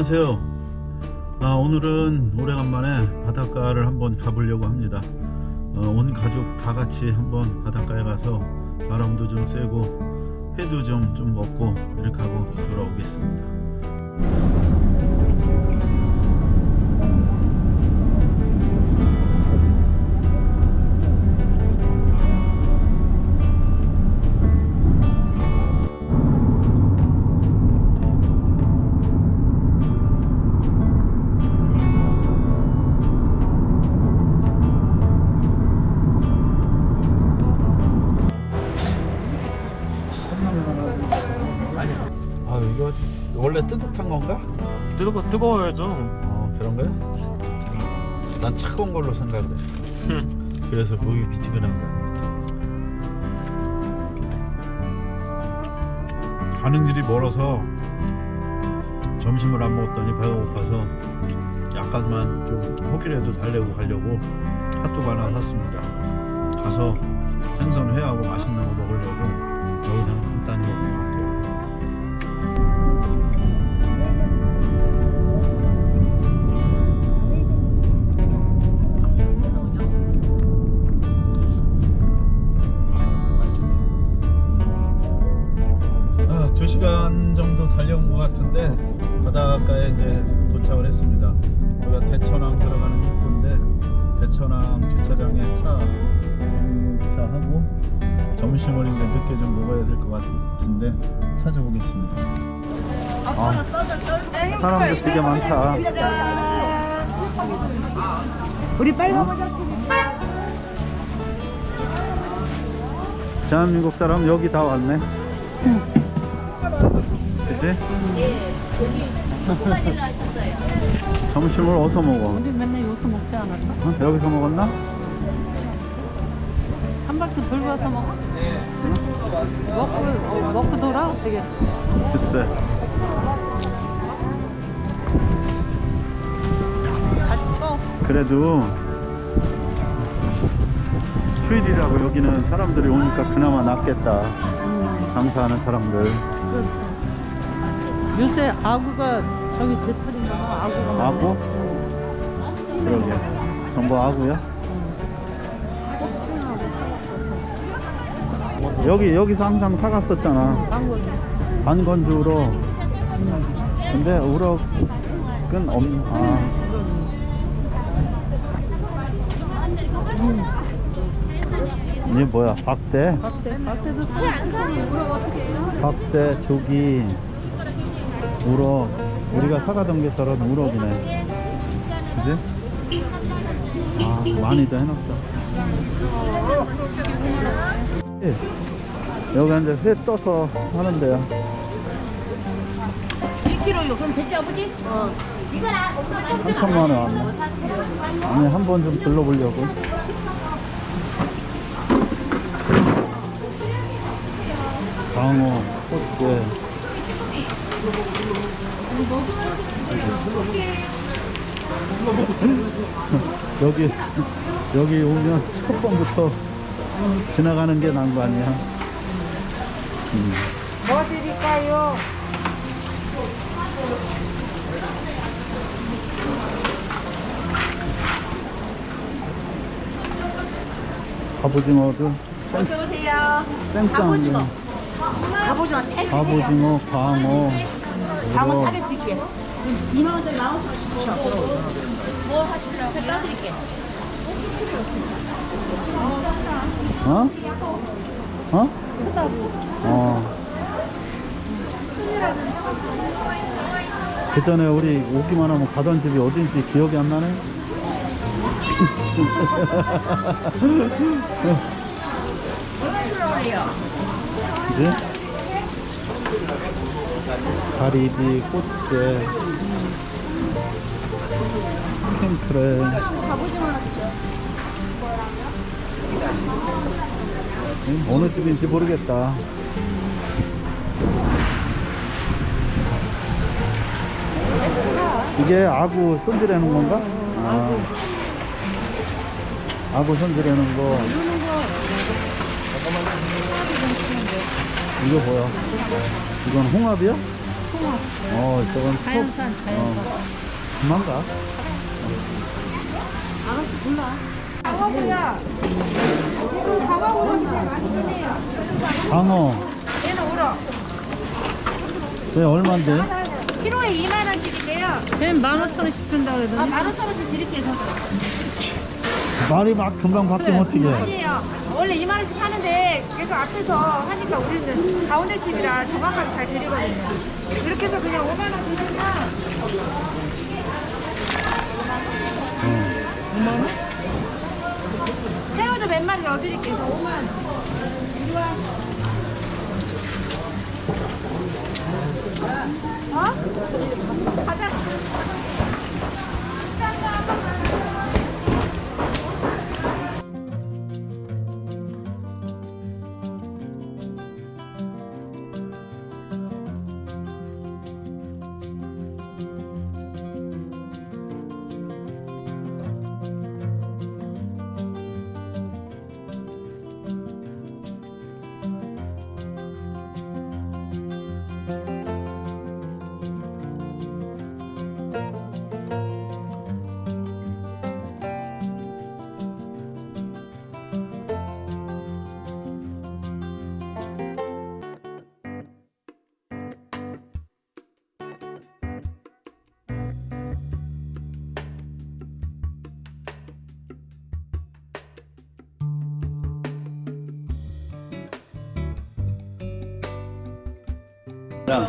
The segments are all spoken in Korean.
안녕하세요. 아, 오늘은 오래간만에 바닷가를 한번 가보려고 합니다. 어, 온 가족 다 같이 한번 바닷가에 가서 바람도 좀 쐬고 회도 좀, 좀 먹고 이렇게 하고 돌아오겠습니다. 이거 원래 뜨뜻한 건가? 뜨거 뜨거워야죠. 어, 그런 거야? 난 차가운 걸로 생각을 했어. 그래서 목이 비티근한 거야. 가는 길이 멀어서 점심을 안 먹었더니 배가 고파서 약간만 좀 호기라도 달래고 가려고 핫도그 하나 샀습니다. 가서 생선 회하고 맛있는 거 먹으려고 가에 이제 도착을 했습니다. 여기가 대천항 들어가는 입구인데 대천항 주차장에 차 정차하고 점심을 이제 늦게 좀 먹어야 될 것 같은데 찾아보겠습니다. 아, 사람도 되게 많다. 우리 빨리 가보자. 대한민국 사람 여기 다 왔네. 그치? 예, 여기 초코바닐라 하셨어요. 점심을 어디서 먹어? 우리 맨날 여기서 먹지 않았어? 어? 여기서 먹었나? 한 바퀴 돌고 와서 먹어? 먹고, 어, 먹고 돌아? 어떻게? 글쎄. 그래도 휴일이라고 여기는 사람들이 오니까 그나마 낫겠다. 장사하는 사람들. 그렇죠. 요새 아구가 저기 제철인가 봐. 아구가 많네. 아구? 응. 그러게. 전부 아구야? 여기 여기서 항상 사갔었잖아. 망고. 반건주로. 근데 우럭은 없. 아. 이게 뭐야? 박대? 밭에, 밭에도 사는 박대, 조기, 우럭. 우리가 사가던 게 저런 우럭이네. 그지? 아, 많이도 해놨다. 예. 여기 이제 회 떠서 하는데요. 1kg요. 그럼 됐지 아버지? 어. 맛있어. 한천만 원. 아니, 한 번 좀 둘러보려고. 여기, 여기 오면 첫 번부터 지나가는 게난거 아니야. 음. 뭐 드릴까요? 갑오징어도 어서 오세요. 거. 갑오징어 세 갑오징어, 광어, 우럭. 사게 드릴게. 2만 원짜리 만 원씩 주셔. 뭐 하시려고? 제가 따드릴게. 어? 어? 어. 그 전에 우리 오기만 하면 가던 집이 어딘지 기억이 안 나네? 그지? 가리비, 꽃게, 킹크랩. 응, 어느 집인지 모르겠다. 이게 아구 손질하는 건가? 아. 아구 손질하는 거. 이거 뭐야? 이건 홍합이야? 홍어. 어, 저건 소- 자연산, 자연산. 어, 그만가? 알았어, 몰라. 방어. 얘는 울어. 쟤 얼만데? 키로에 2만 원씩인데요. 쟤는 15,000원씩 준다 아, 그러더니. 만 오천 원씩 드릴게요. 저. 말이 막 금방 바뀌면 어떻게 해? 아니에요. 원래 2만 원씩 하는데 계속 앞에서 하니까 우리는 가운데 팀이라 정확하게 잘 드리거든요. 이렇게 해서 그냥 5만 원 드시면 어. 새우도 몇 마리 넣어드릴게요. 그래서 5만 원. 야,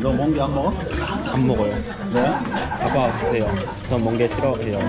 너 멍게 안 먹어? 안 먹어요. 왜? 아빠 드세요. 전 멍게 싫어해요.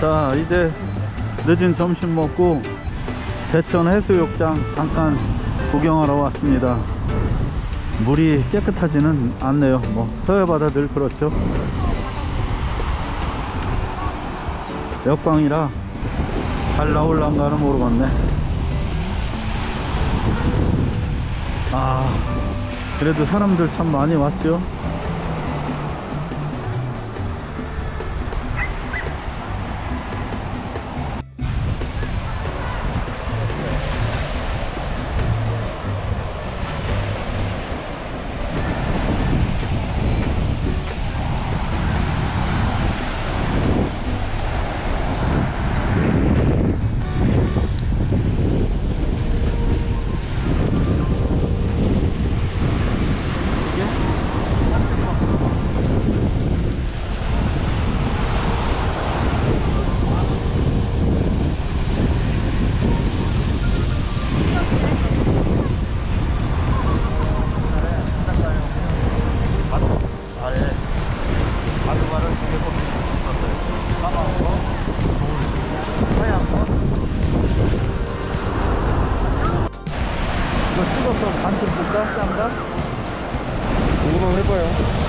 자, 이제 늦은 점심 먹고 대천 해수욕장 잠깐 구경하러 왔습니다. 물이 깨끗하지는 않네요. 뭐 서해바다 늘 그렇죠. 역광이라 잘 나올란가는 모르겠네. 아, 그래도 사람들 참 많이 왔죠. 반쯤 볼까? 짠가? 궁금하면 해봐요.